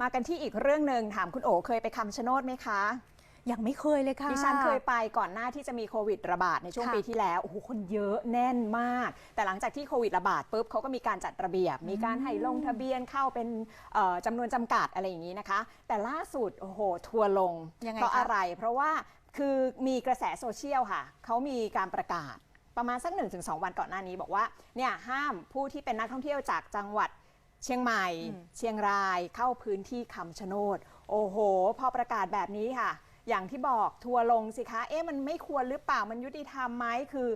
มากันที่อีกเรื่องหนึ่งถามคุณโอเคยไปคำชะโนดไหมคะยังไม่เคยเลยค่ะดิฉันเคยไปก่อนหน้าที่จะมีโควิดระบาดในช่วงค่ะปีที่แล้วโอ้โหคนเยอะแน่นมาก แต่หลังจากที่โควิดระบาดปุ๊บเขาก็มีการจัดระเบียบ มีการให้ลงทะเบียนเข้าเป็นเอ่อจำนวนจำกัดอะไรอย่างนี้นะคะ แต่ล่าสุดโอ้โห ทัวร์ลงยังไงเพราะคะอะไร เพราะว่าคือมีกระแสโซเชียลค่ะเขามีการประกาศประมาณสัก 1-2 วันก่อนหน้านี้บอกว่าเนี่ยห้ามผู้ที่เป็นนักท่องเที่ยวจากจังหวัด เชียงใหม่ เชียงรายเข้าพื้นที่คำชะโนด โอ้โห พอประกาศแบบนี้ค่ะ อย่างที่บอกทัวร์ลงสิคะ เอ๊ะมันไม่ควรหรือเปล่ามันยุติธรรมไหมคือ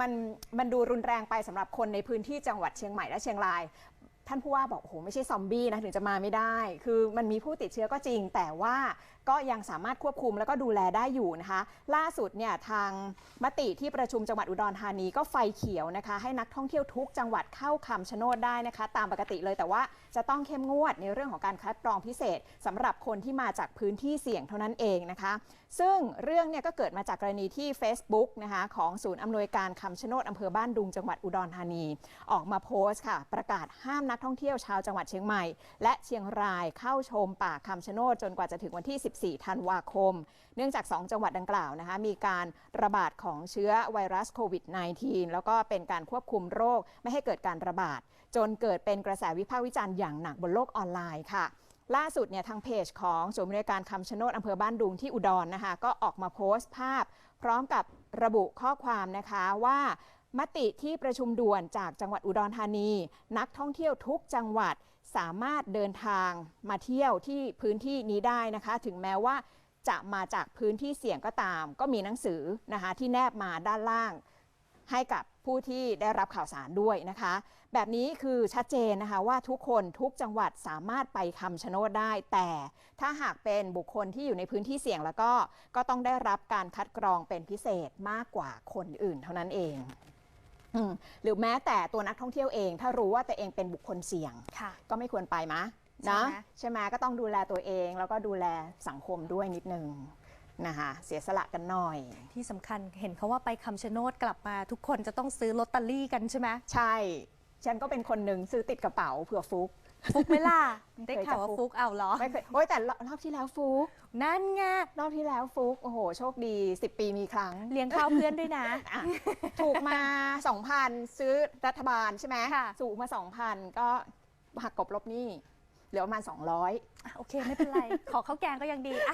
มันมันดูรุนแรงไปสำหรับคนในพื้นที่จังหวัดเชียงใหม่และเชียงรายท่านผู้ว่าบอกโอ้โหไม่ใช่ซอมบี้นะถึงจะมาไม่ได้ คือมันมีผู้ติดเชื้อก็จริง แต่ว่าก็ยังสามารถควบคุมแล้วก็ดูแลได้อยู่นะคะ ล่าสุดเนี่ยทางมติที่ประชุมจังหวัดอุดรธานีก็ไฟเขียวนะคะ ให้นักท่องเที่ยวทุกจังหวัดเข้าคำชะโนดได้นะคะ ตามปกติเลยแต่ว่าจะต้องเข้มงวดในเรื่องของการคัดกรองพิเศษสำหรับคนที่มาจากพื้นที่เสี่ยงเท่านั้นเองนะคะ ซึ่งเรื่องเนี่ยก็เกิดมาจากกรณีที่ Facebook นะคะของศูนย์อำนวยการคำชะโนดอำเภอบ้านดุงจังหวัดอุดรธานี ออกมาโพสต์ค่ะ ประกาศห้ามนักท่องเที่ยวชาวจังหวัดเชียงใหม่ และเชียงรายเข้าชมป่าคำชะโนดจนกว่าจะถึงวันที่14 ธันวาคม เนื่องจาก 2 จังหวัดดังกล่าวนะคะมีการระบาดของเชื้อไวรัสโควิด -19 แล้วก็เป็นการควบคุมโรคไม่ให้เกิดการระบาด จนเกิดเป็นกระแสวิพากษ์วิจารณ์อย่างหนักบนโลกออนไลน์ค่ะล่าสุดเนี่ยทางเพจของศูนย์บริการคำชะโนดอำเภอบ้านดุงที่อุดรนะคะก็ออกมาโพสต์ภาพ พร้อมกับระบุข้อความนะคะว่ามติที่ประชุมด่วนจากจังหวัดอุดรธานี นักท่องเที่ยวทุกจังหวัด สามารถเดินทางมาเที่ยวที่พื้นที่นี้ได้นะคะ ถึงแม้ว่าจะมาจากพื้นที่เสี่ยงก็ตาม ก็มีหนังสือนะคะที่แนบมาด้านล่างให้กับผู้ที่ได้รับข่าวสารด้วยนะคะ แบบนี้คือชัดเจนนะคะว่าทุกคนทุกจังหวัดสามารถไปคำชะโนดได้ แต่ถ้าหากเป็นบุคคลที่อยู่ในพื้นที่เสี่ยงแล้วก็ก็ต้องได้รับการคัดกรองเป็นพิเศษมากกว่าคนอื่นเท่านั้นเอง หรือแม้แต่ตัวนักท่องเที่ยวเอง ถ้ารู้ว่าตัวเองเป็นบุคคลเสี่ยงค่ะก็ไม่ควรไปมะใช่นะไหมใช่ไหมก็ต้องดูแลตัวเอง แล้วก็ดูแลสังคมด้วยนิดนึงนะคะเสียสละกันหน่อย ที่สำคัญเห็นเขาว่าไปคำชะโนดกลับมาทุกคนจะต้องซื้อลอตเตอรี่กันใช่ไหมใช่ ฉันก็เป็นคนหนึ่งซื้อติดกระเป๋าเผื่อฟุก ฟุกไหมล่ะไม่เคยได้ข่าวว่าจะฟุกฟุกเอาเหรอ ไม่เคยโอ้ยแต่รอบที่แล้วฟุก นั่นไงรอบที่แล้วฟุกโอ้โห โชคดี 10 ปีมีครั้ง เลี้ยงข้าวเพื่อนด้วยนะอะถูกมา 2,000 ซื้อรัฐบาลใช่ไหมค่ะสูงมา 2,000 ก็หักกบลบหนี้เหลือประมาณ 200อะโอเค ไม่เป็นไร ขอข้าวแกงก็ยังดีอะ